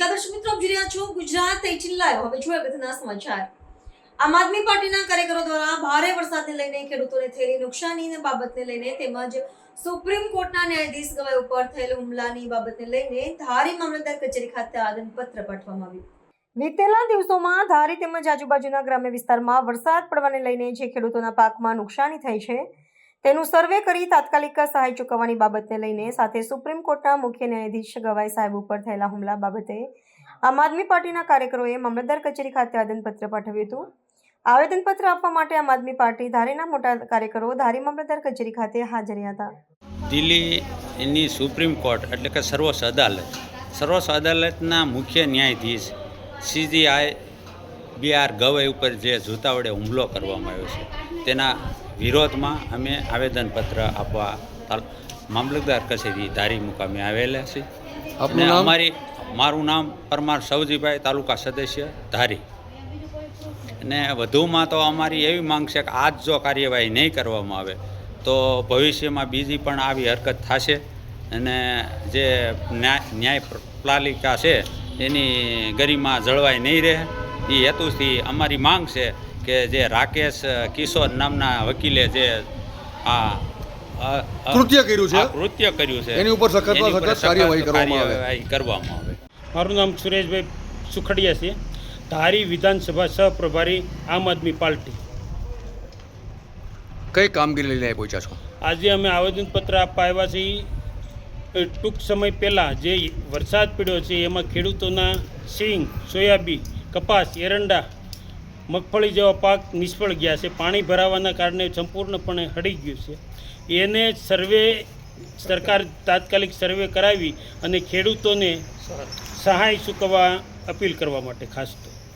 રહ્યા છો ગુજરાત એચિન લાઈવ. હવે જોઈએ અગત્યના સમાચાર. આમ આદમી પાર્ટીના કાર્યકરો દ્વારા ભારે વરસાદને લઈને ખેડૂતોને થયેલી નુકસાનીની બાબતને લઈને તેમજ સુપ્રીમ કોર્ટના ન્યાયાધીશ ગવાઈ ઉપર થયેલ હુમલાની બાબતને લઈને ધારી મામલતદાર કચેરી ખાતે આવેદનપત્ર પાઠવવામાં આવ્યું. વીતેલા દિવસોમાં ધારી તેમજ આજુબાજુના ગ્રામ્ય વિસ્તારમાં વરસાદ પડવાને લઈને જે ખેડૂતોના પાકમાં નુકસાની થઈ છે તેનું સર્વે કરી તાત્કાલિક સહાય ચૂકવવાની બાબતને લઈને સાથે સુપ્રીમ કોર્ટના મુખ્ય ન્યાયાધીશ ગવાઈ સાહેબ ઉપર થયેલા હુમલા બાબતે આમ આદમી પાર્ટીના કાર્યકરોએ મામલતદાર કચેરી ખાતે આવેદનપત્ર પાઠવ્યું હતું. આવેદનપત્ર આપવા માટે આમ આદમી પાર્ટી ધારીના મોટા કાર્યકરો ધારી મામલતદાર કચેરી ખાતે હાજર હતા. દિલ્હીની સુપ્રીમ કોર્ટ એટલે કે સર્વોચ્ચ અદાલત સર્વોચ્ચ અદાલતના મુખ્ય ન્યાયાધીશ સીજીઆઈ બી આર ગવઈ ઉપર જે જૂતા વડે હુમલો કરવામાં આવ્યો છે, તેના વિરોધમાં અમે આવેદનપત્ર આપવા તાલ- મામલતદાર કચેરી ધારી મુકામે આવેલા છે. અને અમારી મારું નામ પરમાર સવજીભાઈ તાલુકા સદસ્ય ધારી. અને વધુમાં તો અમારી એવી માંગ છે કે આજ જો કાર્યવાહી નહીં કરવામાં આવે તો ભવિષ્યમાં બીજી પણ આવી હરકત થશે. અને જે ન્યાય ન્યાય પાલિકા છે એની ગરિમા જળવાઈ નહીં રહે. એ હેતુથી અમારી માંગ છે કે જે રાકેશ કિશોર નામના વકીલે જે આ કૃત્ય કર્યું છે? કૃત્ય કર્યું છે. એની ઉપર સખતમાં સખત કાર્યવાહી કરવામાં આવે. કાર્યવાહી કરવામાં આવે. મારું નામ સુરેશભાઈ સુખડિયા છે. ધારી વિધાનસભા સહપ્રભારી આમ આદમી પાર્ટી. કઈ કામગીરી લઈને પહોંચ્યા છો? આજે અમે આવેદનપત્ર આપવા આવ્યા છીએ. ટૂંક સમય પહેલાં જે વરસાદ પડ્યો છે એમાં ખેડૂતોના સિંગ સોયાબીન કપાસ એરંડા મગફળી જેવા પાક નિષ્ફળ ગયા છે. પાણી ભરાવાના કારણે સંપૂર્ણપણે હળી ગયું છે. એને સર્વે સરકાર તાત્કાલિક સર્વે કરાવી અને ખેડૂતોને સહાય ચૂકવવા અપીલ કરવા માટે ખાસ તો.